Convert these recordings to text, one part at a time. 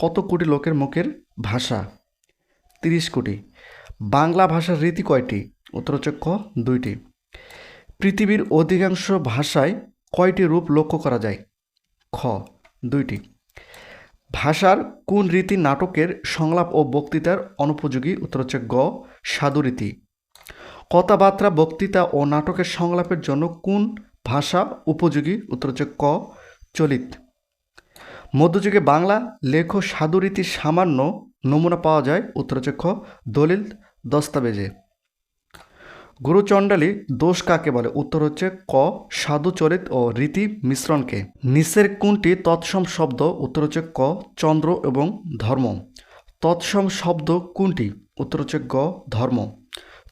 কত কোটি লোকের মুখের ভাষা? তিরিশ কোটি। বাংলা ভাষার রীতি কয়টি? উত্তর হচ্ছে ক, দুইটি। পৃথিবীর অধিকাংশ ভাষায় কয়টি রূপ লক্ষ্য করা যায়? খ, দুইটি। ভাষার কোন রীতি নাটকের সংলাপ ও বক্তৃতার অনুপযোগী? উত্তর হচ্ছে গ সাধুরীতি কথাবার্তা, বক্তৃতা ও নাটকের সংলাপের জন্য কোন ভাষা উপযোগী? উত্তর হচ্ছে ক, চলিত। মধ্যযুগে বাংলা লেখ সাধুরীতির সামান্য নমুনা পাওয়া যায় উত্তরচক্ষ, দলিল, দস্তাবেজে। গুরুচণ্ডালী দোষ কাকে বলে? উত্তর হচ্ছে ক, সাধু চরিত ও রীতি মিশ্রণকে। নিচের কোনটি তৎসম শব্দ? উত্তর হচ্ছে ক, চন্দ্র এবং ধর্ম। তৎসম শব্দ কোনটি? উত্তর হচ্ছে গ, ধর্ম।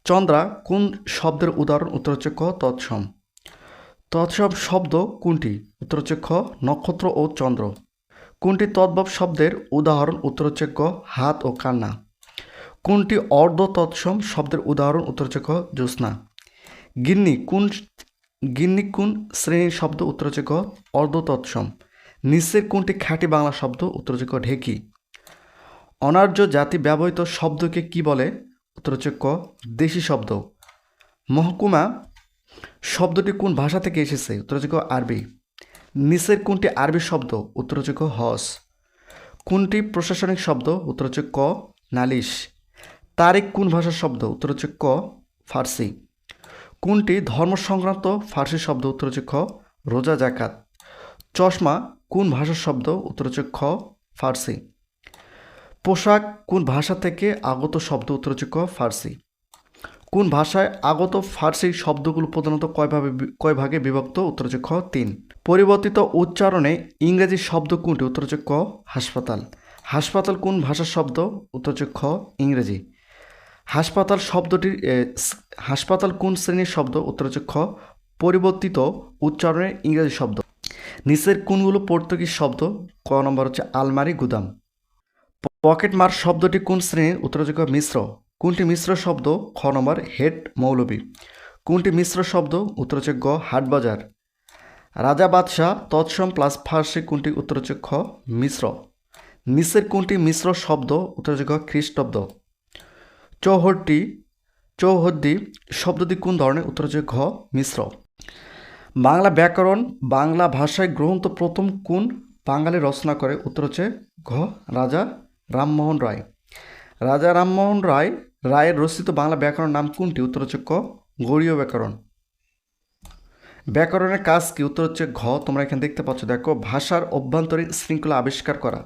চন্দ্রা কোন শব্দের উদাহরণ? উত্তর হচ্ছে ক, তৎসম। তৎসম শব্দ কোনটি? উত্তর হচ্ছে খ, নক্ষত্র ও চন্দ্র। কোনটি তদ্ভব শব্দের উদাহরণ? উত্তর হচ্ছে গ হাত ও কান্না। কোনটি অর্ধ তৎসম শব্দের উদাহরণ? উত্তর হচ্ছে খ জ্যোৎস্না। গিন্নি, কোন গিন্নি কোন শ্রেণির শব্দ? উত্তর হচ্ছে ক অর্ধ তৎসম নিচের কোনটি খাঁটি বাংলা শব্দ? উত্তর হচ্ছে ক, ঢেকি। অনার্য জাতি ব্যবহৃত শব্দকে কি বলে? উত্তর হচ্ছে ক, দেশি শব্দ। মহকুমা শব্দটি কোন ভাষা থেকে এসেছে? উত্তর হচ্ছে ক, আরবি। নিচের কোনটি আরবি শব্দ উত্তর হচ্ছে হস কোনটি প্রশাসনিক শব্দ উত্তর হচ্ছে ক, নালিশ। তারিখ কোন ভাষার শব্দ উত্তর হচ্ছে ক, ফার্সি। কোনটি ধর্ম সংক্রান্ত ফার্সি শব্দ উত্তর হচ্ছে খ রোজা জাকাত চশমা কোন ভাষার শব্দ উত্তর হচ্ছে খ ফার্সি। পোশাক কোন ভাষা থেকে আগত শব্দ উত্তর হচ্ছে ক, ফার্সি। কোন ভাষায় আগত ফার্সি শব্দগুলো প্রধানত কয়ভাবে কয় ভাগে বিভক্ত উত্তর হচ্ছে খ, তিন। পরিবর্তিত উচ্চারণে ইংরেজি শব্দ কোনটি? উত্তর ক, হাসপাতাল। হাসপাতাল কোন ভাষার শব্দ? উত্তর হচ্ছে ইংরেজি। হাসপাতাল শব্দটির হাসপাতাল কোন শ্রেণির শব্দ? উত্তর পরিবর্তিত উচ্চারণের ইংরেজি শব্দ। নিচের কোনগুলো পর্তুগিজ শব্দ? ক নম্বর হচ্ছে আলমারি, গুদাম। পকেট মার শব্দটি কোন শ্রেণির? উত্তর হচ্ছে ক, মিশ্র। কোনটি মিশ্র শব্দ? খ নম্বর হেড মৌলবী কোনটি মিশ্র শব্দ? উত্তর হচ্ছে গ, হাটবাজার। রাজা বাদশাহ তৎসম প্লাস ফার্সি কোনটি উত্তর হচ্ছে খ মিশ্র। নিচের কোনটি মিশ্র শব্দ উত্তর হচ্ছে খ খ্রিস্টাব্দ। চৌহদ্দি চৌহদ্দি শব্দটি কোন ধরনের উত্তর হচ্ছে ঘ মিশ্র। বাংলা ব্যাকরণ, বাংলা ভাষায় গ্রন্থ প্রথম কোন বাঙালি রচনা করে? উত্তর হচ্ছে ঘ রাজা রামমোহন রায়। রাজা রামমোহন রায়, রায়ের রচিত বাংলা ব্যাকরণ নাম কোনটি? উত্তর হচ্ছে ক গৌড়ীয় ব্যাকরণ। ব্যাকরণের কাজ কি? উত্তর হচ্ছে ঘ। তোমরা এখানে দেখতে পাচ্ছ, দেখো, ভাষার অভ্যন্তরীণ শৃঙ্খলা আবিষ্কার করা।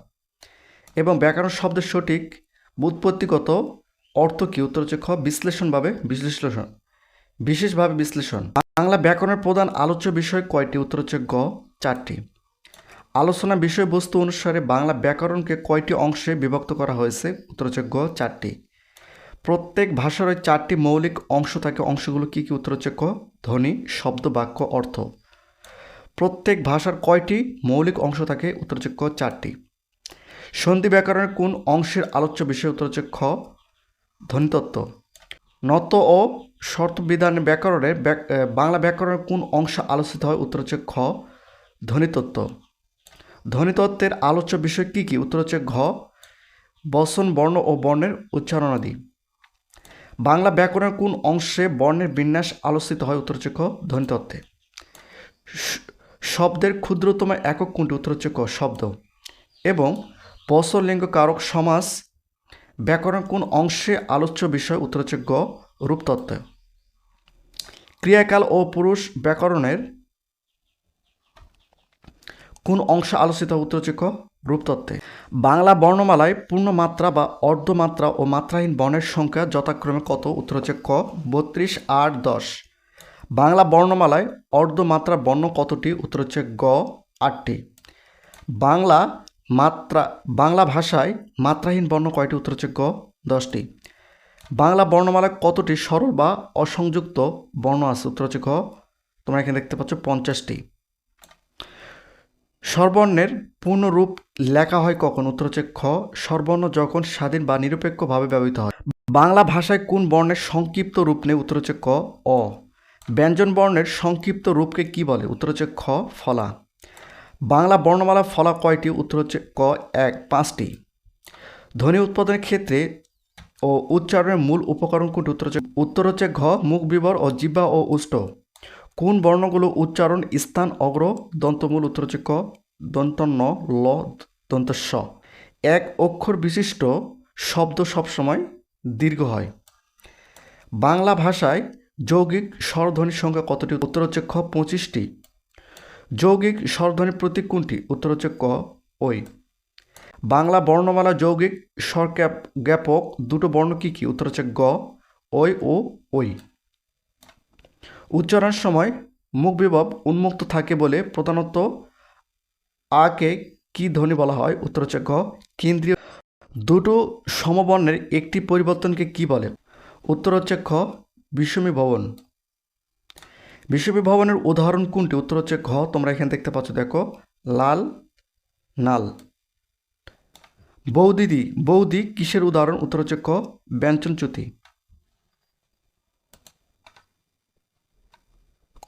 এবং ব্যাকরণ শব্দের সঠিক বুৎপত্তিগত অর্থ কি? উত্তর হচ্ছে খ। বিশ্লেষণভাবে বিশ্লেষণ। বিশেষভাবে বিশ্লেষণ। বাংলা ব্যাকরণের প্রধান আলোচ্য বিষয় কয়টি? উত্তর হচ্ছে গ, চারটি। আলোচনা বিষয়বস্তু অনুসারে বাংলা ব্যাকরণকে কয়টি অংশে বিভক্ত করা হয়েছে? উত্তর হচ্ছে গ, চারটি। প্রত্যেক ভাষার ওই চারটি মৌলিক অংশ থাকে। অংশগুলো কী কী? উত্তর হচ্ছে ক ধ্বনি, শব্দ, বাক্য, অর্থ। প্রত্যেক ভাষার কয়টি মৌলিক অংশ থাকে? উত্তর হচ্ছে ক চারটি। সন্ধি ব্যাকরণের কোন অংশের আলোচ্য বিষয়? খ ধ্বনিতত্ত্ব। নত ও শর্তবিধান ব্যাকরণের ব্যাক- বাংলা ব্যাকরণের কোন অংশ আলোচিত হয়? উত্তর হচ্ছে খ ধ্বনিতত্ত্ব। ধ্বনিতত্ত্বের আলোচ্য বিষয় কী কী? উত্তর হচ্ছে ঘ বসন বর্ণ ও বর্ণের উচ্চারণাদি বাংলা ব্যাকরণের কোন অংশে বর্ণের বিন্যাস আলোচিত হয়? উত্তর হচ্ছে খ ধ্বনিতত্ত্বে শব্দের ক্ষুদ্রতম একক কোনটি? উত্তর হচ্ছে ক শব্দ। এবং বসলিঙ্গ কারক সমাস ব্যাকরণ কোন অংশে আলোচ্য বিষয়? উত্তর হচ্ছে গ রূপতত্ত্ব। ক্রিয়াকাল ও পুরুষ ব্যাকরণের কোন অংশ আলোচিত হয়? রূপতত্ত্বে। বাংলা বর্ণমালায় পূর্ণমাত্রা বা অর্ধমাত্রা ও মাত্রাহীন বর্ণের সংখ্যা যথাক্রমে কত? উত্তর হচ্ছে ক, বত্রিশ, আট, দশ। বাংলা বর্ণমালায় অর্ধমাত্রা বর্ণ কতটি? উত্তর হচ্ছে গ, আটটি। বাংলা মাত্রা, বাংলা ভাষায় মাত্রাহীন বর্ণ কয়টি? উত্তর হচ্ছে গ, দশটি। বাংলা বর্ণমালায় কতটি সরল বা অসংযুক্ত বর্ণ আছে? উত্তর হচ্ছে গ তোমরা এখানে দেখতে পাচ্ছ পঞ্চাশটি। স্বরবর্ণের পূর্ণরূপ লেখা হয় কখন? উত্তর হচ্ছে খ। স্বরবর্ণ যখন স্বাধীন বা নিরপেক্ষভাবে ব্যবহৃত হয়। বাংলা ভাষায় কোন বর্ণের সংক্ষিপ্ত রূপ নেই? উত্তর হচ্ছে ক, অ। ব্যঞ্জন বর্ণের সংক্ষিপ্ত রূপকে কি বলে? উত্তর হচ্ছে খ, ফলা। বাংলা বর্ণমালা ফলা কয়টি? উত্তর হচ্ছে ক, এক, পাঁচটি। ধ্বনি উৎপাদনের ক্ষেত্রে ও উচ্চারণের মূল উপকরণ কোনটি? উত্তর হচ্ছে উত্তর হচ্ছে ঘ, মুখ, বিবর ও জিহ্বা ও উষ্ট কোন বর্ণগুলো উচ্চারণ স্থান, অগ্র, দন্তমূল উত্তর হচ্ছে ক দন্ত ন ল দন্ত স এক অক্ষর বিশিষ্ট শব্দ সবসময় দীর্ঘ হয়। বাংলা ভাষায় যৌগিক স্বরধ্বনির সংখ্যা কতটি? উত্তর হচ্ছে খ পঁচিশটি। যৌগিক স্বরধ্বনির প্রতীক কোনটি? উত্তর হচ্ছে ক ওই। বাংলা বর্ণমালা যৌগিক স্বর জ্ঞাপক দুটো বর্ণ কি কি? উত্তর হচ্ছে গ, ওই ও ওই। উচ্চারণের সময় মুখ বিভব উন্মুক্ত থাকে বলে প্রধানত আকে কি ধ্বনি বলা হয়, উত্তর হচ্ছে গ কেন্দ্রীয় দুটো সমবর্ণের একটি পরিবর্তনকে কি বলে? উত্তর হচ্ছে খ বিষমী ভবন। বিষমী ভবনের উদাহরণ কোনটি? উত্তর হচ্ছে ঘ, তোমরা এখানে দেখতে পাচ্ছ, দেখো, লাল নাল। বৌদিদি বৌদি কিসের উদাহরণ? উত্তর হচ্ছে ক ব্যঞ্জনচ্যুতি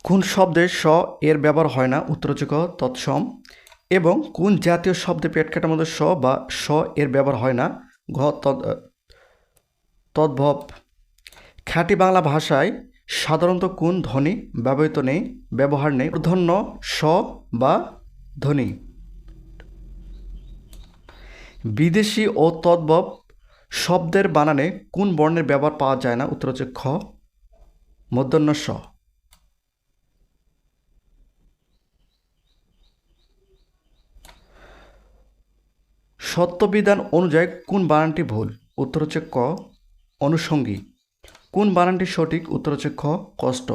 কোন শব্দে স এর ব্যবহার হয় না উত্তর হচ্ছে ক তৎসম, এবং কোন জাতীয় শব্দে পেট কাটার মধ্যে স বা স এর ব্যবহার হয় না, ঘ তদ্ভব। খ্যাটি বাংলা ভাষায় সাধারণত কোন ধ্বনি ব্যবহৃত নেই, ব্যবহার নেই ধন্য স বা ধ্বনি। বিদেশি ও তদ্ভব শব্দের বানানে কোন বর্ণের ব্যবহার পাওয়া যায় না উত্তর হচ্ছে খ, মধ্যাহ্ন স। সত্যবিধান অনুযায়ী কোন বানানটি ভুল? উত্তর হচ্ছে ক, অনুষঙ্গী। কোন বানানটি সঠিক? উত্তর হচ্ছে খ, কষ্ট।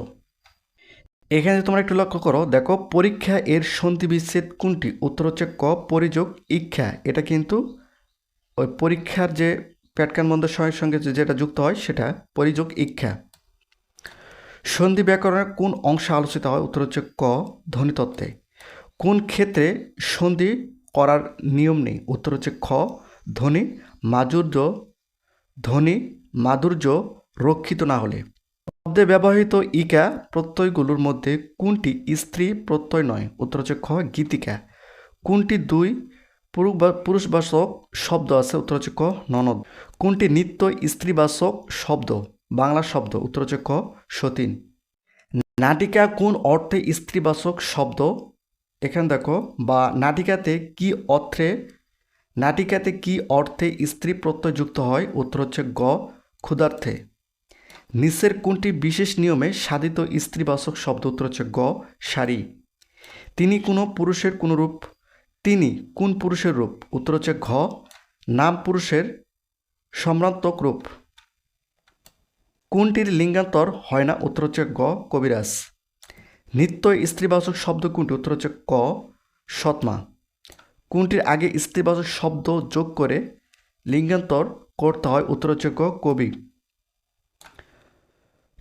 এখানে তোমরা একটু লক্ষ্য করো, দেখো, পরীক্ষা এর সন্ধি বিচ্ছেদ কোনটি? উত্তর হচ্ছে ক, পরিযোগ ইচ্ছা এটা কিন্তু ওই পরীক্ষার যে প্যাটকান বন্ধের সঙ্গে সঙ্গে যেটা যুক্ত হয়, সেটা পরিযোগ ইচ্ছা সন্ধি ব্যাকরণের কোন অংশে আলোচিত হয়? উত্তর হচ্ছে ক, ধ্বনিতত্ত্বে। কোন ক্ষেত্রে সন্ধি করার নিয়ম নেই। উত্তর হচ্ছে খ ধ্বনি মাধুর্য ধ্বনি মাধুর্য রক্ষিত না হলে। শব্দে ব্যবহৃত ইকা প্রত্যয়গুলোর মধ্যে কোনটি স্ত্রী প্রত্যয় নয়? উত্তর হচ্ছে খ, গীতিকা। কোনটি দুই পুরুষ পুরুষবাচক শব্দ আছে? উত্তর হচ্ছে ক, ননদ। কোনটি নিত্য স্ত্রীবাচক শব্দ? বাংলা শব্দ। উত্তর হচ্ছে ক, সতীন। নাটিকা কোন অর্থে স্ত্রীবাচক শব্দ? এখানে দেখো, বা নাটিকাতে কি অর্থে, নাটিকাতে কি অর্থে স্ত্রী প্রত্যয় যুক্ত হয়? উত্তর হচ্ছে গ, ক্ষুধার্থে। নিচের কোনটি বিশেষ নিয়মে সাধিত স্ত্রীবাচক শব্দ? উত্তর হচ্ছে গ সারি তিনি কোনো পুরুষের কোন রূপ তিনি কোন পুরুষের রূপ? উত্তর হচ্ছে ঘ, নাম পুরুষের সম্রান্তক রূপ। কোনটির লিঙ্গান্তর হয় না? উত্তর হচ্ছে গ, কবিরাজ। নিত্য স্ত্রীবাচক শব্দ কোনটি? উত্তর হচ্ছে ক, সৎমা। কোনটির আগে স্ত্রীবাচক শব্দ যোগ করে লিঙ্গান্তর করতে হয়? উত্তর হচ্ছে ক, কবি।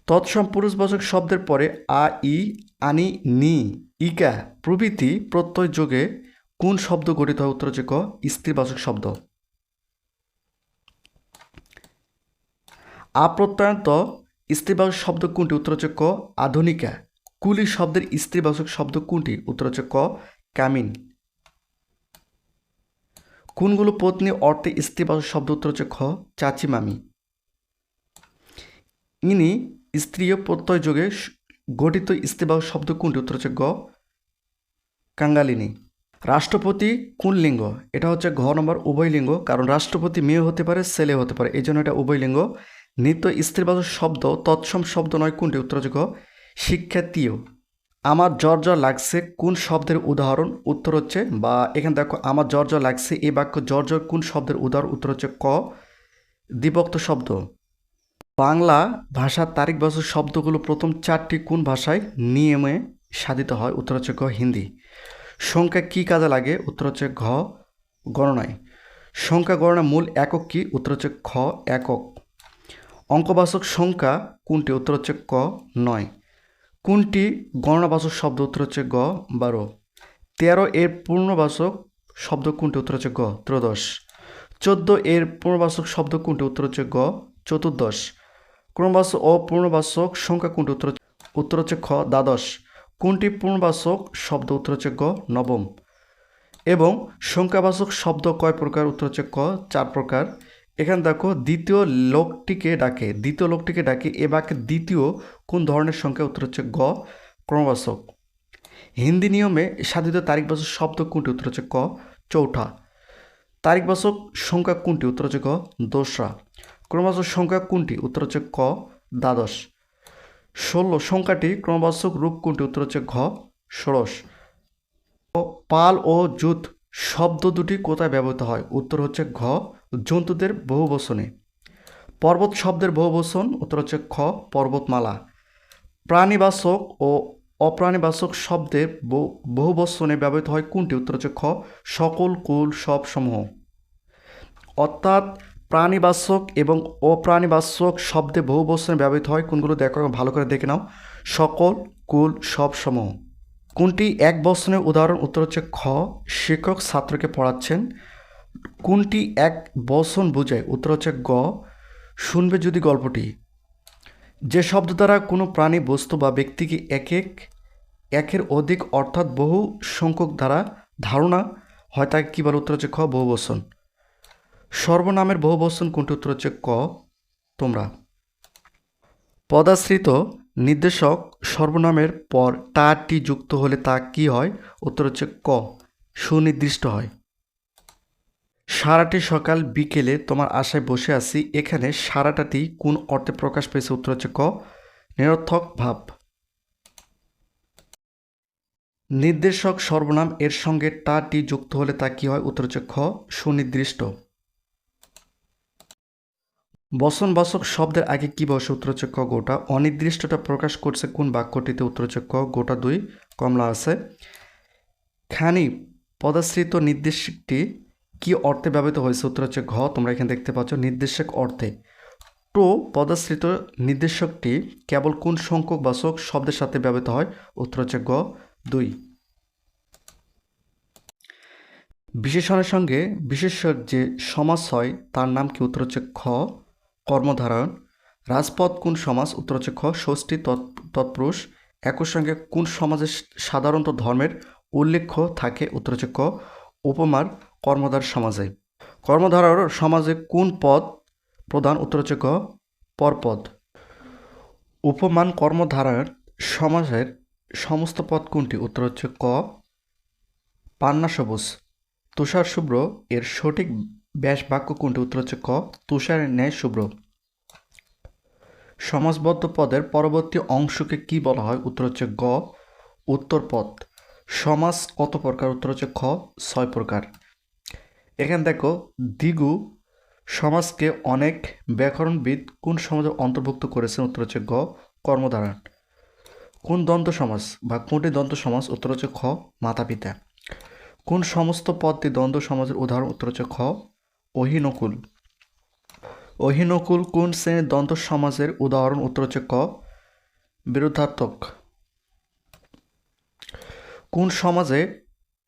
তৎসম পুরুষবাচক শব্দের পরে আ, ই, আনি, নি, ইকা প্রভৃতি প্রত্যয় যোগে কোন শব্দ গঠিত হয়? উত্তর হচ্ছে ক, স্ত্রীবাচক শব্দ। আপ্রত্যয়ন্ত স্ত্রীবাচক শব্দ কোনটি? উত্তর হচ্ছে ক, আধুনিকা। কুলি শব্দের স্ত্রীবাচক শব্দ কোনটি? উত্তর হচ্ছে ক, কামিন। কোনগুলো পত্নী অর্থে স্ত্রীবাচক শব্দ? উত্তর হচ্ছে খ চাচি মামি ইনি স্ত্রীয় প্রত্যয় যোগে গঠিত স্ত্রীবাচক শব্দ কোনটি? উত্তর হচ্ছে গ, কাঙ্গালিনী। রাষ্ট্রপতি কোন লিঙ্গ? এটা হচ্ছে ঘ নম্বর উভয় লিঙ্গ, কারণ রাষ্ট্রপতি মেয়ে হতে পারে, ছেলে হতে পারে। এই জন্য এটা উভয় লিঙ্গ। নিত্য স্ত্রীবাচক শব্দ, তৎসম শব্দ নয় কোনটি? উত্তর হচ্ছে গ শিক্ষাতীয় আমার জ্বর জ্বর লাগছে, কোন শব্দের উদাহরণ? উত্তর হচ্ছে, বা এখানে দেখো, আমার জ্বর জ্বর লাগছে এই বাক্য জ্বর জ্বর কোন শব্দের উদাহরণ? উত্তর হচ্ছে ক দ্বিভক্ত শব্দ। বাংলা ভাষার তারিখবাচক শব্দগুলো প্রথম চারটি কোন ভাষায় নিয়মে সাধিত হয়? উত্তর হচ্ছে গ হিন্দি। সংখ্যা কি কাজে লাগে? উত্তর হচ্ছে ঘ, গণনায়। সংখ্যা গণনা মূল একক কি? উত্তর হচ্ছে খ, একক। অঙ্কবাচক সংখ্যা কোনটি? উত্তর হচ্ছে ক, নয়। কোনটি গণনাবাচক শব্দ উত্তর হচ্ছে গ বারো তেরো এর পূর্ণবাচক শব্দ কোনটি উত্তর হচ্ছে গ? ত্রয়োদশ। চোদ্দ এর পূর্ণবাচক শব্দ কোনটি উত্তর হচ্ছে গ? চতুর্দশ। ক্রমবাচক ও পূর্ণবাচক সংখ্যা কোনটি উত্তর উত্তর হচ্ছে খ? দ্বাদশ। কোনটি পূর্ণবাচক শব্দ উত্তর হচ্ছে গ? নবম। এবং সংখ্যাবাচক শব্দ কয় প্রকার? উত্তর হচ্ছে ক। চার প্রকার। এখানে দেখো দ্বিতীয় লোকটিকে ডাকে, দ্বিতীয় লোকটিকে ডাকে, এ বাক্যে দ্বিতীয় কোন ধরনের সংখ্যা? উত্তর হচ্ছে গ, ক্রমবাচক। হিন্দি নিয়মে সাধিত তারিখবাচক শব্দ কোনটি? উত্তর হচ্ছে ক, চৌঠা। তারিখবাচক সংখ্যা কোনটি? উত্তর হচ্ছে ক দোসরা। ক্রমবাচক সংখ্যা কোনটি? উত্তর হচ্ছে ক, দ্বাদশ। ষোলো, সংখ্যাটি ক্রমবাচক রূপ কোনটি? উত্তর হচ্ছে ঘ, ষোড়শ। পাল ও জুত শব্দ দুটি কোথায় ব্যবহৃত হয়? উত্তর হচ্ছে ঘ জন্তুদের বহুবচনে। পর্বত শব্দের বহুবচন, উত্তর হচ্ছে খ, পর্বতমালা। প্রাণীবাচক ও অপ্রাণীবাচক শব্দের বহু- বহুবচনে ব্যবহৃত হয় কোনটি? উত্তর হচ্ছে খ, সকল, কুল, সব সমূহ। অর্থাৎ প্রাণীবাচক এবং অপ্রাণীবাচক শব্দে বহুবচনে ব্যবহৃত হয় কোনগুলো? দেখো, ভালো করে দেখে নাও। সকল, কুল, সব সমূহ। কোনটি? এক বচনের উদাহরণ, উত্তর হচ্ছে খ। শিক্ষক ছাত্রকে পড়াচ্ছেন কোনটি এক বচন বোঝায়? উত্তর হচ্ছে গ। শুনবে যদি গল্পটি। যে শব্দ দ্বারা কোনো প্রাণী, বস্তু বা ব্যক্তিকে এক এক, একের অধিক অর্থাৎ বহু সংখ্যক দ্বারা ধারণা হয়, তাকে কী বলে? উত্তর হচ্ছে খ বহুবচন সর্বনামের বহুবচন কোনটি? উত্তর হচ্ছে ক। তোমরা। পদাশ্রিত নির্দেশক সর্বনামের পর তাটি যুক্ত হলে তা কি হয়? উত্তর হচ্ছে ক। সুনির্দিষ্ট হয়। সারাটি সকাল বিকেলে তোমার আশায় বসে আছি। এখানে সারাটাটি কোন অর্থে প্রকাশ পেয়েছে? উত্তর হচ্ছে ক। নিরর্থক ভাব। নির্দেশক সর্বনাম এর সঙ্গে টাটি যুক্ত হলে তা কি হয়? উত্তর হচ্ছে খ। সুনির্দিষ্ট। বচনবাচক শব্দের আগে কি বসে? উত্তর হচ্ছে ক গোটা। অনির্দিষ্টটা প্রকাশ করছে কোন বাক্যটিতে? উত্তর হচ্ছে ক গোটা দুই। কমলা আছে। খানি পদাশ্রিত নির্দেশকটি কি অর্থে ব্যবহৃত হয়েছে উত্তর হচ্ছে ঘ, তোমরা এখানে দেখতে পাচ্ছ নির্দেশক অর্থে। টো, পদাশ্রিত নির্দেশকটি কেবল কোন সংখ্যক বাচক শব্দের সাথে ব্যবহৃত হয়? উত্তর হচ্ছে গ, দুই। বিশেষণের সঙ্গে বিশেষ্যর যে সমাস হয়, তার নাম কি? উত্তর হচ্ছে খ, কর্মধারণ। রাজপথ কোন সমাজ উত্তর হচ্ছে খ, ষষ্ঠী, তৎ- তৎপুরুষ। একই সঙ্গে কোন সমাজে সাধারণত ধর্মের উল্লেখ্য থাকে? উত্তর হচ্ছে ক, উপমার। কর্মধার সমাজে। কর্মধারার সমাজে কোন পদ প্রধান? উত্তর হচ্ছে ক, পরপদ। উপমান কর্মধারার সমাজের সমস্ত পদ কোনটি? উত্তর হচ্ছে ক পান্না সবুজ তুষার শুভ্র এর সঠিক ব্যাস বাক্য কোনটি? উত্তর হচ্ছে ক তুষারের ন্যায় শুভ্র। সমাজবদ্ধ পদের পরবর্তী অংশকে কি বলা হয়? উত্তর হচ্ছে গ উত্তর পদ সমাজ কত প্রকার? উত্তর হচ্ছে খ, ছয় প্রকার। এখানে দেখো, দিগু সমাজকে অনেক ব্যাকরণবিদ কোন সমাজে অন্তর্ভুক্ত করেছেন উত্তর হচ্ছে গ কর্মধারণ কোন দন্ত সমাজ বা কোনটি দন্ত সমাজ, উত্তর হচ্ছে খ মাতা পিতা কোন সমস্ত পদটি দ্বন্দ্ব সমাজের উদাহরণ, উত্তর হচ্ছে খ, অহিনকুল। অহিনকুল কোন শ্রেণির দ্বন্দ্ব সমাজের উদাহরণ, উত্তর হচ্ছে ক, বিরুদ্ধাত্মক। কোন সমাজে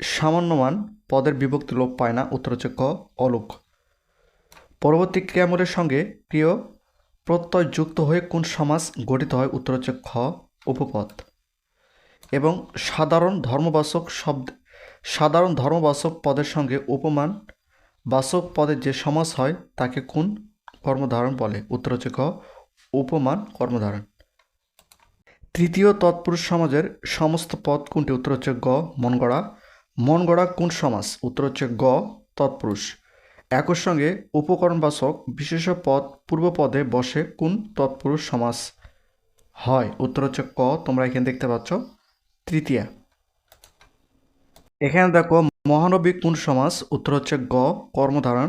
সামান্যমান পদের বিভক্তি লোপ পায় না উত্তর হচ্ছে ক অলোক পরবর্তী ক্রিয়ামূলের সঙ্গে প্রিয় প্রত্যয় যুক্ত হয়ে কোন সমাজ গঠিত হয় উত্তর হচ্ছে খ উপপদ। এবং সাধারণ ধর্মবাচক শব্দ, সাধারণ ধর্মবাচক পদের সঙ্গে উপমান বাচক পদের যে সমাস হয় তাকে কোন কর্মধারণ বলে? উত্তর হচ্ছে ক উপমান কর্মধারণ। তৃতীয় তৎপুরুষ সমাজের সমস্ত পদ কোনটি? উত্তর হচ্ছে গ মন গড়া মন গড়া কোন সমাস উত্তর হচ্ছে গ, তৎপুরুষ। একই সঙ্গে উপকরণবাচক বিশেষ পদ পূর্বপদে বসে কোন তৎপুরুষ সমাস হয়, উত্তর হচ্ছে ক, তোমরা এখানে দেখতে পাচ্ছ। তৃতীয়া। এখানে দেখো মহানবী কোন সমাস উত্তর হচ্ছে গ, কর্মধারণ।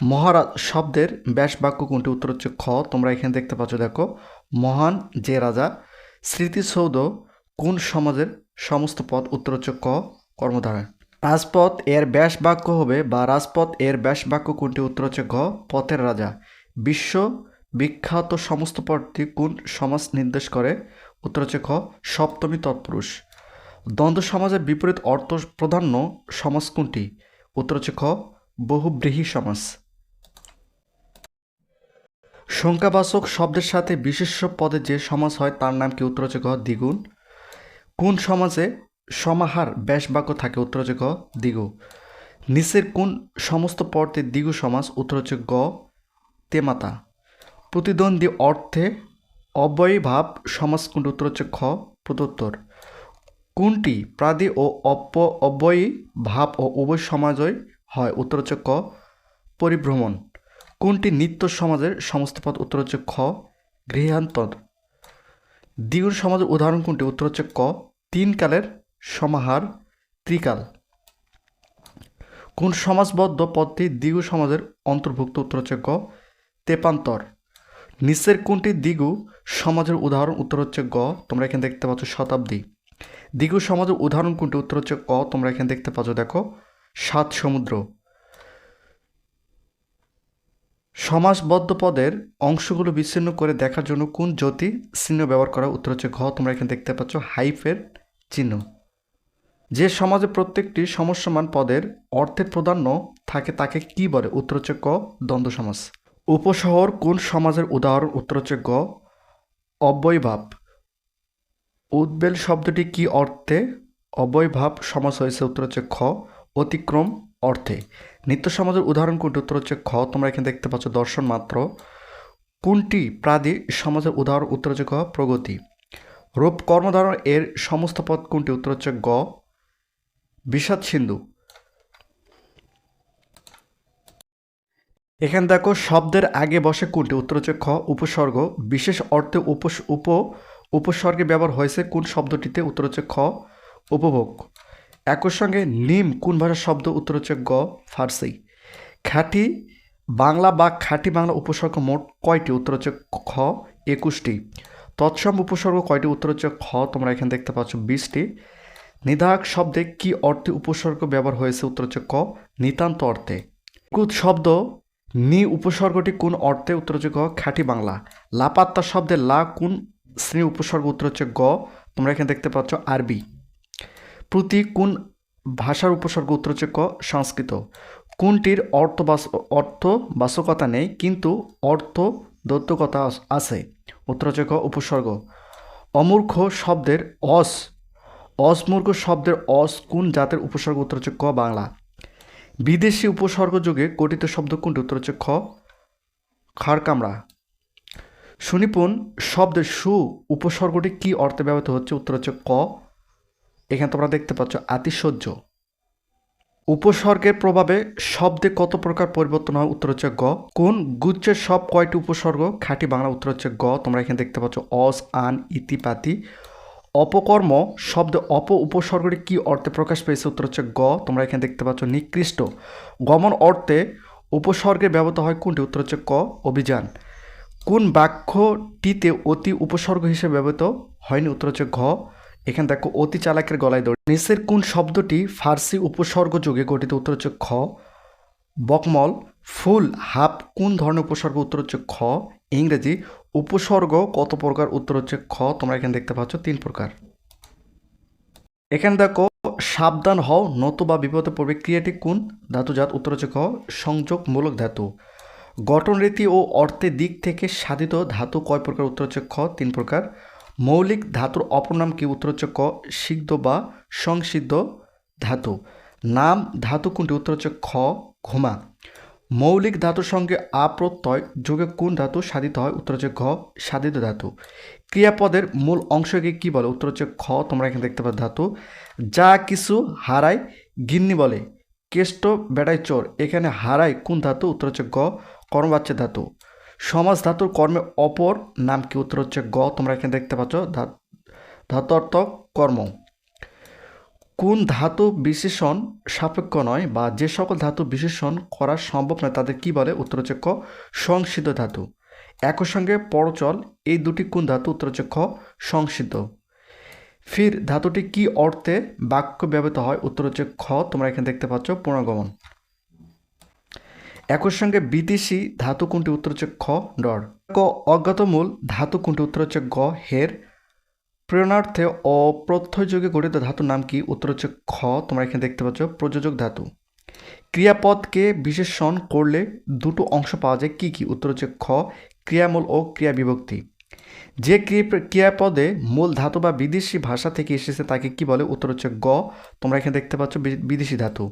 মহারাজ শব্দের ব্যাস বাক্য কোনটি? উত্তর হচ্ছে খ, তোমরা এখানে দেখতে পাচ্ছ, দেখো। মহান যে রাজা, স্মৃতিসৌধ কোন সমাজের সমস্ত পদ? উত্তর হচ্ছে ক কর্মধারণ রাজপথ এর ব্যাস বাক্য হবে বা রাজপথ এর ব্যাস বাক্য কোনটি? উত্তর হচ্ছে ঘ, পথের রাজা। বিশ্ব বিখ্যাত সমস্ত পদটি কোন সমাজ নির্দেশ করে? উত্তর হচ্ছে খ সপ্তমী তৎপুরুষ। দ্বন্দ্ব সমাজের বিপরীত অর্থ প্রাধান্য সমাজ কোনটি? উত্তর হচ্ছে খ বহুব্রীহী সমাজ। সংখ্যাবাচক শব্দের সাথে বিশেষ্য পদে যে সমাজ হয় তার নাম কি? উত্তর হচ্ছে গ দ্বিগুণ। কোন সমাজে সমাহার ব্যাস বাক্য থাকে উত্তর হচ্ছে গ দ্বিগু নিচের কোন সমস্ত পর্তে দ্বিগু সমাস গ তেমাতা প্রতিদ্বন্দ্বী অর্থে অব্যয়ীভাব সমাস কোনটি খ, প্রদত্তর। কোনটি প্রাদি ও অপ অব্যয়ী ভাব ও উভয় সমাজই হয় উত্তর হচ্ছে ক, পরিভ্রমণ। কোনটি নিত্য সমাজের সমস্ত পদ খ, গৃহান্তর। দ্বিগুণ সমাজের উদাহরণ কোনটি? উত্তর হচ্ছে ক, তিন কালের সমাহার ত্রিকাল। কোন সমাজবদ্ধ পদটি দ্বিগু সমাজের অন্তর্ভুক্ত? উত্তর হচ্ছে গ। তেপান্তর। নিচের কোনটি দ্বিগু সমাজের উদাহরণ? উত্তর হচ্ছে গ। তোমরা এখানে দেখতে পাচ্ছ শতাব্দী। দ্বিগু সমাজের উদাহরণ কোনটি? উত্তর হচ্ছে ক তোমরা এখানে দেখতে পাচ্ছ, দেখো, সাত সমুদ্র। সমাসবদ্ধ পদের অংশগুলো বিচ্ছিন্ন করে দেখার জন্য কোন জ্যোতি চিহ্ন ব্যবহার করা? উত্তর হচ্ছে ঘ। তোমরা এখানে দেখতে পাচ্ছ হাইফের চিহ্ন। যে সমাজে প্রত্যেকটি সমস্যমান পদের অর্থের প্রাধান্য থাকে তাকে কি বলে? উত্তর হচ্ছে ক দ্বন্দ্ব সমাস উপশহর কোন সমাজের উদাহরণ? উত্তর হচ্ছে গ অব্যয়ভাব। উদ্বেল শব্দটি কি অর্থে? অব্যয়ভাব সমাজ হয়েছে উত্তর হচ্ছে খ অতিক্রম অর্থে। নিত্য সমাজের উদাহরণ কোনটি? উত্তর হচ্ছে খ তোমরা এখানে দেখতে পাচ্ছ দর্শন মাত্র। কোনটি প্রাদি সমাজের উদাহরণ? উত্তর হচ্ছে গ প্রগতি। রূপ কর্মধারণ এর সমস্ত পদ কোনটি? উত্তর হচ্ছে গ বিষাদ সিন্ধু। এখানে দেখো, শব্দের আগে বসে কোনটি? উত্তর হচ্ছে খ উপসর্গ। বিশেষ অর্থে উপস, উপ, উপসর্গে ব্যবহার হয়েছে কোন শব্দটিতে? উত্তর হচ্ছে খ উপভোগ। একই সঙ্গে নিম কোন ভাষার শব্দ? উত্তর হচ্ছে গ ফার্সি। খাঁটি বাংলা বা খাঁটি বাংলা উপসর্গ মোট কয়টি? উত্তর হচ্ছে খ একুশটি। তৎসম উপসর্গ কয়টি? উত্তর হচ্ছে খ তোমরা এখানে দেখতে পাচ্ছ বিশটি। নিধায়ক শব্দে কি অর্থে উপসর্গ ব্যবহার হয়েছে? উত্তর হচ্ছে ক। নিতান্ত অর্থে। কুত শব্দ, নি উপসর্গটি কোন অর্থে? উত্তর হচ্ছে গ খাঁটি বাংলা। লাপাত্তা শব্দে লা কোন শ্রেণি উপসর্গ? উত্তর হচ্ছে গ। তোমরা এখানে দেখতে পাচ্ছ আরবি। প্রতি কোন ভাষার উপসর্গ? উত্তর হচ্ছে ক, সংস্কৃত। কোনটির অর্থ অর্থ বাস্তকতা নেই, কিন্তু অর্থ দত্তকতা আছে। উত্তর হচ্ছে ক, উপসর্গ। অমূর্খ শব্দের অস অসমূর্খ শব্দের অস কোন জাতের উপসর্গ উত্তর হচ্ছে ক বাংলা। বিদেশি উপসর্গ যুগে গঠিত শব্দ কোনটি? উত্তর হচ্ছে খ। খাড়কামড়া সুনিপুণ শব্দের সু উপসর্গটি কি অর্থে ব্যবহৃত হচ্ছে? উত্তর হচ্ছে ক। এখানে তোমরা দেখতে পাচ্ছ আতিশয্য। উপসর্গের প্রভাবে শব্দে কত প্রকার পরিবর্তন হয়? উত্তর হচ্ছে গ। কোন গুচ্ছের সব কয়টি উপসর্গ? খাঁটি বাংলা উত্তর হচ্ছে গ। তোমরা এখানে দেখতে পাচ্ছ অস, আন, ইতিপাতি। অপকর্ম শব্দ অপ উপসর্গটি কি অর্থে প্রকাশ পেয়েছে? উত্তর হচ্ছে গ। তোমরা এখানে দেখতে পাচ্ছ নিকৃষ্ট। গমন অর্থে উপসর্গে ব্যবহৃত হয় কোনটি? উত্তর হচ্ছে ক, অভিযান। কোন বাক্যটিতে অতি উপসর্গ হিসেবে ব্যবহৃত হয়নি? উত্তর হচ্ছে ঘ। এখানে দেখো, অতি চালাকের গলায় দৌড়। নিচের কোন শব্দটি ফার্সি উপসর্গ যুগে গঠিত? উত্তর হচ্ছে খ। বকমল। ফুল, হাফ, কোন ধরনের উপসর্গ? উত্তর হচ্ছে খ। ইংরেজি। উপসর্গ কত প্রকার? উত্তর হচ্ছে খ। তোমরা এখানে দেখতে পাচ্ছ তিন প্রকার। এখানে দেখো, সাবধান হও, নতুবা বিপদে পড়বে। ক্রিয়াটি কোন? ধাতুজাত উত্তর হচ্ছে খ, সংযোগমূলক ধাতু। গঠন রীতি ও অর্থের দিক থেকে সাধিত ধাতু কয় প্রকার? উত্তর হচ্ছে খ, তিন প্রকার। মৌলিক ধাতুর অপর নাম কি? উত্তর হচ্ছে ক, সিদ্ধ বা সংসিদ্ধ ধাতু। নাম ধাতু কোনটি? উত্তর হচ্ছে খ, ঘুমা। মৌলিক ধাতুর সঙ্গে আপ্রত্যয় যোগে কোন ধাতু সাধিত হয়? উত্তর হচ্ছে ঘ, সাধিত ধাতু। ক্রিয়াপদের মূল অংশকে কি বলে? উত্তর হচ্ছে খ, তোমরা এখানে দেখতে পাচ্ছ ধাতু। যা কিছু হারায়, গিন্নি বলে। কেষ্ট বেড়াই চোর। এখানে হারায় কোন ধাতু? উত্তর হচ্ছে গ, কর্মবাচ্যের ধাতু। সমাজ ধাতুর কর্মে অপর নাম কি? উত্তর হচ্ছে গ, তোমরা এখানে দেখতে পাচ্ছ ধাতর্থ কর্ম। কোন ধাতু বিশেষণ সাপেক্ষ নয় বা যে সকল ধাতু বিশেষণ করা সম্ভব নয় তাদের কি বলে? উত্তর হচ্ছে ক, সংসিদ্ধ ধাতু। একই সঙ্গে পরচল, এই দুটি কোন ধাতু? উত্তর হচ্ছে খ, সংসিদ্ধ। ফির ধাতুটি কি অর্থে বাক্য ব্যবহৃত হয়? উত্তর হচ্ছে খ, তোমরা এখানে দেখতে পাচ্ছ পুনর্গমন। একই সঙ্গে বিদেশি ধাতু কোনটি? উত্তর হচ্ছে খ, ডর। অজ্ঞাতমূল ধাতু কোনটি? উত্তর হচ্ছে হের। প্রেরণার্থে অপ্রত্যয়যোগে গঠিত ধাতুর নাম কি? উত্তর হচ্ছে খ। তোমরা এখানে দেখতে পাচ্ছ প্রযোজক ধাতু। ক্রিয়াপদকে বিশেষণ করলে দুটো অংশ পাওয়া যায়। কি কি? উত্তর হচ্ছে খ। ক্রিয়ামূল ও ক্রিয়া বিভক্তি যে ক্রিয়াপদে মূল ধাতু বা বিদেশি ভাষা থেকে এসেছে তাকে কি বলে? উত্তর হচ্ছে গ। তোমরা এখানে দেখতে পাচ্ছ বিদেশি ধাতু।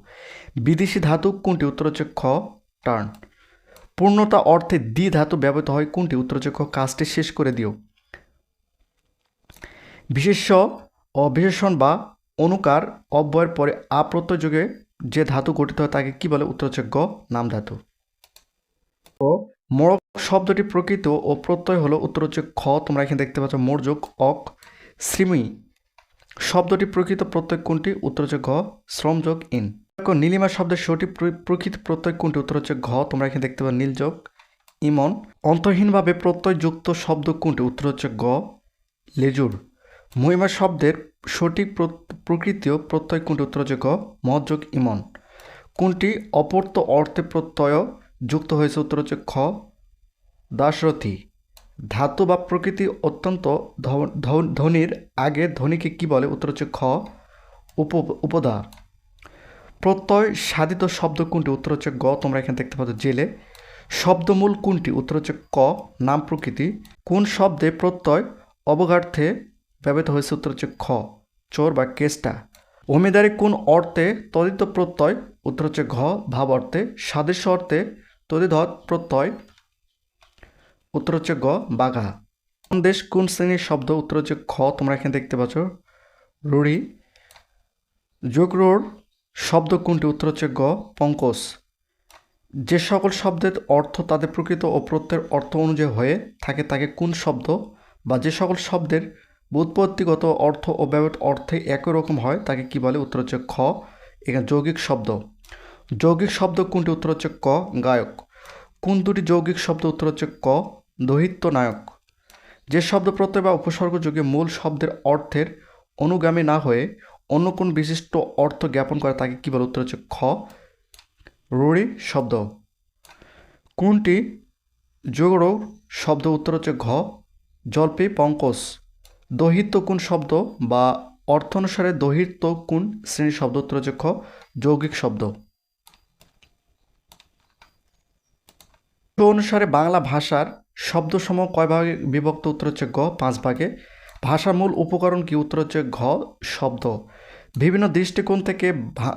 বিদেশি ধাতু কোনটি? উত্তর হচ্ছে খ। টার্ন। পূর্ণতা অর্থে দ্বি ধাতু ব্যবহৃত হয় কোনটি? উত্তর হচ্ছে খ। কাজটি শেষ করে দিও। বিশেষ্য ও বিশেষণ বা অনুকার অব্যয়ের পরে আপ্রত্যয় যুগে যে ধাতু গঠিত হয় তাকে কি বলে? উত্তর হচ্ছে গ, নাম ধাতু। ও মোড়ক শব্দটি প্রকৃত ও প্রত্যয় হলো, উত্তর হচ্ছে খ, তোমরা এখানে দেখতে পাচ্ছ মোরযোগ অক শ্রীমি শব্দটি প্রকৃত প্রত্যয় কোনটি? উত্তর হচ্ছে ঘ শ্রমযোগ, ইন। নীলিমা শব্দের সঠিক প্রকৃত প্রত্যয় কোনটি? উত্তর হচ্ছে ঘ, তোমরা এখানে দেখতে পাচ্ছ নীলযোগ, ইমন। অন্তহীনভাবে প্রত্যয়যুক্ত শব্দ কোনটি? উত্তর হচ্ছে গ, লেজুর। মহিমা শব্দের সঠিক প্র- প্রকৃতীয় প্রত্যয় কোনটি উত্তর হচ্ছে গ মহযোগ ইমন। কোনটি অপর্ত অর্থে প্রত্যয় যুক্ত হয়েছে উত্তর হচ্ছে খ দাশরথী। ধাতু বা প্রকৃতি অত্যন্ত ধ্বনির আগে ধ্বনিকে কি বলে উত্তর হচ্ছে খ উপ, উপদা। প্রত্যয় সাধিত শব্দ কোনটি উত্তর হচ্ছে গ তোমরা এখানে দেখতে পাচ্ছ জেলে। শব্দমূল কোনটি উত্তর হচ্ছে ক নাম প্রকৃতি। কোন শব্দে প্রত্যয় অবগার্থে ব্যবহৃত হয়েছে উত্তর হচ্ছে খ, চোর বা কেষ্টা। অমিদারি কোন অর্থে তদিত প্রত্যয়? উত্তর হচ্ছে ঘ, ভাব অর্থে, সাদৃশ্য অর্থে তদিধৎ প্রত্যয়। উত্তর হচ্ছে গ, বাঘা। কোন দেশ কোন শ্রেণির শব্দ? উত্তর হচ্ছে খ, তোমরা এখানে দেখতে পাচ্ছ। রুড়ি। যোগরোর শব্দ কোনটি? উত্তর হচ্ছে গ, পঙ্কজ। যে সকল শব্দের অর্থ তাদের প্রকৃত ও প্রত্যয়ের অর্থ অনুযায়ী হয়ে থাকে, তাকে কোন শব্দ বা যে সকল শব্দের উৎপত্তিগত অর্থ ও ব্যবহৃত অর্থে একই রকম হয়, তাকে কি বলে? উত্তর হচ্ছে খ। এখানে যৌগিক শব্দ। যৌগিক শব্দ কোনটি? উত্তর হচ্ছে ক, গায়ক। কোন দুটি যৌগিক শব্দ? উত্তর হচ্ছে ক, দহিত্য নায়ক। যে শব্দ প্রত্যয় বা উপসর্গ যুগে মূল শব্দের অর্থের অনুগামী না হয়ে অন্য কোন বিশিষ্ট অর্থ জ্ঞাপন করে, তাকে কী বলে? উত্তর হচ্ছে খ রুড়ি শব্দ। কোনটি? যোগড় শব্দ? উত্তর হচ্ছে ঘ, জল্পে পঙ্কজ। দহিত্য কোন শব্দ বা অর্থ অনুসারে দহিত্য কোন শ্রেণির শব্দ উত্তর হচ্ছে যৌগিক শব্দ। অনুসারে বাংলা ভাষার শব্দসমূহ কয় ভাগে বিভক্ত উত্তর হচ্ছে পাঁচ ভাগে। ভাষার মূল উপকরণ কি? উত্তর হচ্ছে ঘ, শব্দ। বিভিন্ন দৃষ্টিকোণ থেকে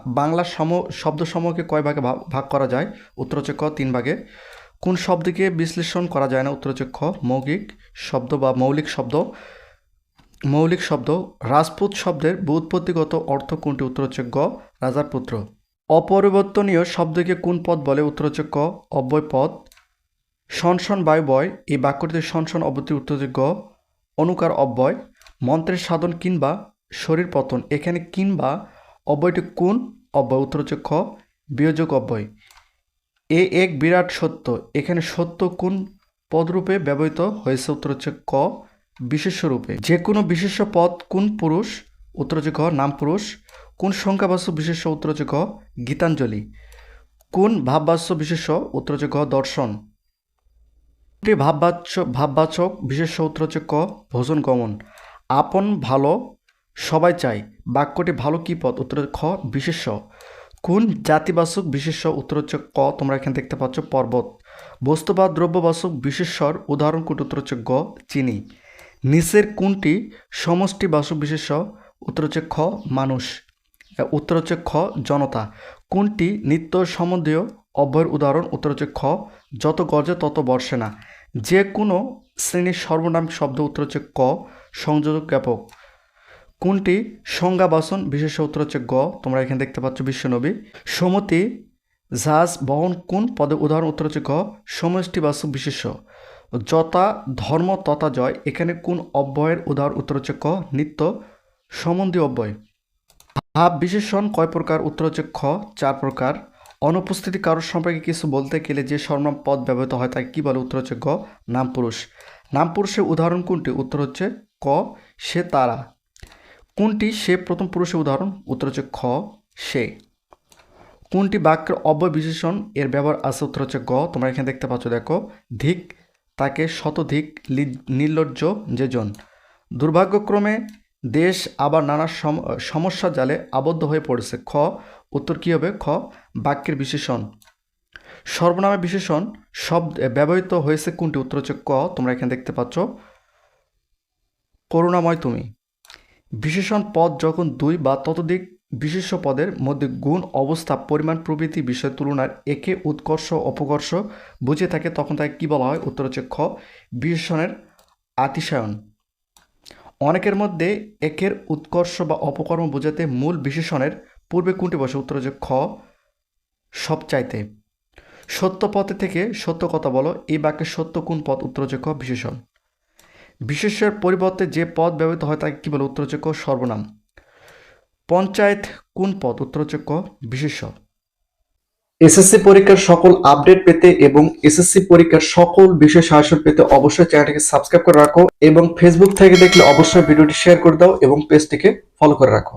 বাংলা সম, শব্দসমূহকে কয় ভাগে ভাগ করা যায়? উত্তর ক তিন ভাগে। কোন শব্দকে বিশ্লেষণ করা যায় না? উত্তর হচ্ছে মৌখিক শব্দ বা মৌলিক শব্দ। মৌলিক শব্দ, রাজপুত শব্দের ব্যুৎপত্তিগত অর্থ কোনটি? উত্তর হচ্ছে গ, রাজার পুত্র। অপরিবর্তনীয় শব্দকে কোন পদ বলে? উত্তর হচ্ছে ক, অব্যয় পদ। শনশন বায়ু বয়, এই বাক্যটিতে শনশন অব্যতি উত্তর হচ্ছে গ, অনুকার অব্যয়। মন্ত্রের সাধন কিংবা শরীর পতন, এখানে কিংবা অব্যয়টি কোন অব্যয়? উত্তর হচ্ছে খ, বিয়োজক অব্যয়। এ এক বিরাট সত্য, এখানে সত্য কোন পদরূপে ব্যবহৃত হয়েছে? উত্তর হচ্ছে ক বিশেষ্য রূপে যে কোনো বিশেষ্য পদ কোন পুরুষ উত্তর খ নাম পুরুষ, কোন সংখ্যাবাস্য বিশেষ্য উত্তর খ গীতাঞ্জলি, কোন ভাববাচ্য বিশেষ্য উত্তর খ দর্শন, কোনটি ভাববাচ্য, ভাববাচক বিশেষ্য উত্তর ক ভোজন গমন, আপন, ভালো, সবাই চাই, বাক্যটি ভালো কি পদ উত্তর খ বিশেষ্য, কোন জাতিবাচক বিশেষ্য উত্তর হচ্ছে ক, তোমরা এখানে দেখতে পাচ্ছ, পর্বত বস্তু বা দ্রব্যবাচক বিশেষ্যর উদাহরণ কোনটি উত্তর হচ্ছে গ চিনি নিচের কোনটি সমষ্টি বিশেষ্য উত্তর হচ্ছে খ মানুষ। উত্তর হচ্ছে খ জনতা। কোনটি নিত্য সম্বন্ধীয় অব্যয়ের উদাহরণ উত্তর হচ্ছে খ যত গর্জে তত বর্ষে না। যে কোনো শ্রেণির সর্বনাম শব্দ উত্তর হচ্ছে ক, সংযোজক জ্ঞাপক কোনটি সংজ্ঞাবাসন বিশেষ উত্তর হচ্ছে গ, তোমরা এখানে দেখতে পাচ্ছ বিশ্বনবী। সমতি জাহাজ বহন কোন পদে উদাহরণ উত্তর হচ্ছে গ সমষ্টিবাচক বিশেষ্য যতা ধর্ম তথা জয়, এখানে কোন অব্যয়ের উদাহরণ উত্তর হচ্ছে ক, নিত্য সম্বন্ধীয় অব্যয়। ভাব বিশেষণ কয় প্রকার? উত্তর হচ্ছে খ, চার প্রকার। অনুপস্থিতি কারোর সম্পর্কে কিছু বলতে গেলে যে সর্বনাম পদ ব্যবহৃত হয় তাকে কী বলে? উত্তর হচ্ছে গ, নাম পুরুষ। নাম পুরুষের উদাহরণ কোনটি? উত্তর হচ্ছে ক, সে তারা। কোনটি সে প্রথম পুরুষের উদাহরণ? উত্তর হচ্ছে খ, সে। কোনটি বাক্যের অব্যয় বিশেষণ? এর ব্যবহার আছে, উত্তর হচ্ছে গ। তোমরা এখানে দেখতে পাচ্ছ, দেখো। ধিক তাকে শতধিক নির্লজ্জ যেজন। দুর্ভাগ্যক্রমে দেশ আবার নানা সম- সমস্যা জালে আবদ্ধ হয়ে পড়েছে। খ, উত্তর কী হবে? খ, বাক্যের বিশেষণ। সর্বনামে বিশেষণ শব্দ ব্যবহৃত হয়েছে কোনটি? উত্তর হচ্ছে ক, তোমরা এখানে দেখতে পাচ্ছ। করুণাময় তুমি। বিশেষণ পদ যখন দুই বা ততোধিক বিশেষ্য পদের মধ্যে গুণ, অবস্থা, পরিমাণ, প্রভৃতি বিষয় তুলনার একে উৎকর্ষ, অপকর্ষ বুঝে থাকে, তখন তাকে কী বলা হয়? উত্তর হচ্ছে খ। বিশেষণের আতিশায়ন। অনেকের মধ্যে একের উৎকর্ষ বা অপকর্ম বোঝাতে মূল বিশেষণের পূর্বে কোনটি বসে? উত্তর হচ্ছে খ। সবচাইতে। সত্য পথে থেকে সত্য কথা বলো। এই বাক্যে সত্য কোন পদ? উত্তর হচ্ছে খ, বিশেষণ। বিশেষের পরিবর্তে যে পদ ব্যবহৃত হয় তাকে কী বলে? উত্তর হচ্ছে সর্বনাম। পঞ্চায়েত কোন পদ উত্তরযোগ্য বিশেষ্য এসএসসি পরীক্ষার সকল আপডেট পেতে এবং এসএসসি পরীক্ষার সকল বিষয় সাহায্য পেতে অবশ্যই চ্যানেলটিকে সাবস্ক্রাইব করে রাখো এবং ফেসবুক থেকে দেখলে অবশ্যই ভিডিওটি শেয়ার করে দাও এবং পেজটিকে ফলো করে রাখো।